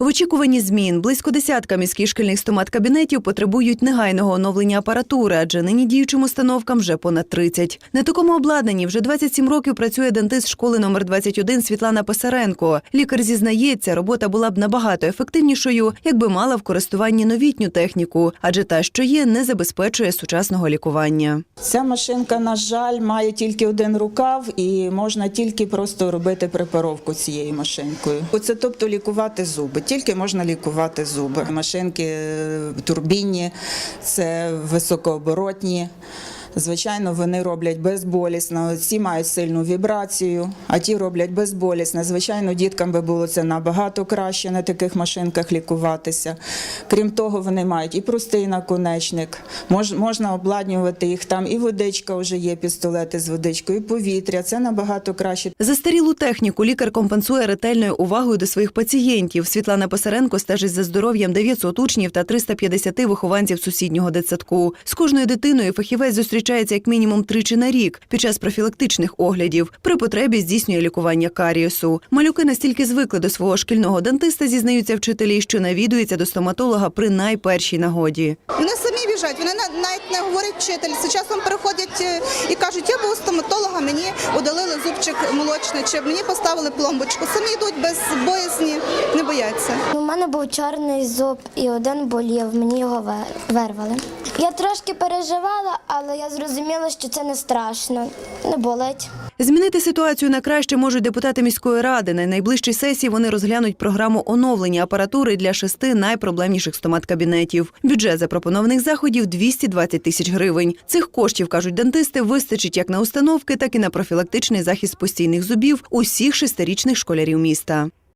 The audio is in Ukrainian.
В очікуванні змін близько десятка міських шкільних стомат-кабінетів потребують негайного оновлення апаратури, адже нині діючим установкам вже понад 30. На такому обладнанні вже 27 років працює дентист школи номер 21 Світлана Писаренко. Лікар зізнається, робота була б набагато ефективнішою, якби мала в користуванні новітню техніку, адже та, що є, не забезпечує сучасного лікування. Ця машинка, на жаль, має тільки один рукав і можна тільки просто робити препаровку цією машинкою. Оце тобто лікувати зуби. Тільки можна лікувати зуби. Машинки турбінні, це високооборотні. Звичайно, вони роблять безболісно. Ці мають сильну вібрацію, а ті роблять безболісно. Звичайно, діткам би було це набагато краще на таких машинках лікуватися. Крім того, вони мають і простий наконечник, мож, можна обладнювати їх там, і водичка вже є, пістолети з водичкою, і повітря. Це набагато краще. Застарілу техніку лікар компенсує ретельною увагою до своїх пацієнтів. Світлана Писаренко стежить за здоров'ям 900 учнів та 350 вихованців сусіднього дитсадку. З кожною дитиною фахівець зустрічається як мінімум тричі на рік під час профілактичних оглядів. При потребі здійснює лікування карієсу. Малюки настільки звикли до свого шкільного дантиста, зізнаються вчителі, що навідуються до стоматолога при найпершій нагоді. Вони самі біжать, вони на- навіть не говорять вчитель. З часом приходять е, і кажуть, я був стоматолога, мені удалили зубчик молочний, чи мені поставили пломбочку. Самі йдуть без боязні, не. У мене був чорний зуб і один болів, мені його вир- вирвали. Я трошки переживала, але я зрозуміла, що це не страшно, не болить. Змінити ситуацію на краще можуть депутати міської ради. На найближчій сесії вони розглянуть програму оновлення апаратури для шести найпроблемніших стомат-кабінетів. Бюджет запропонованих заходів 220 тисяч гривень. Цих коштів, кажуть дантисти, вистачить як на установки, так і на профілактичний захист постійних зубів усіх шестирічних школярів міста.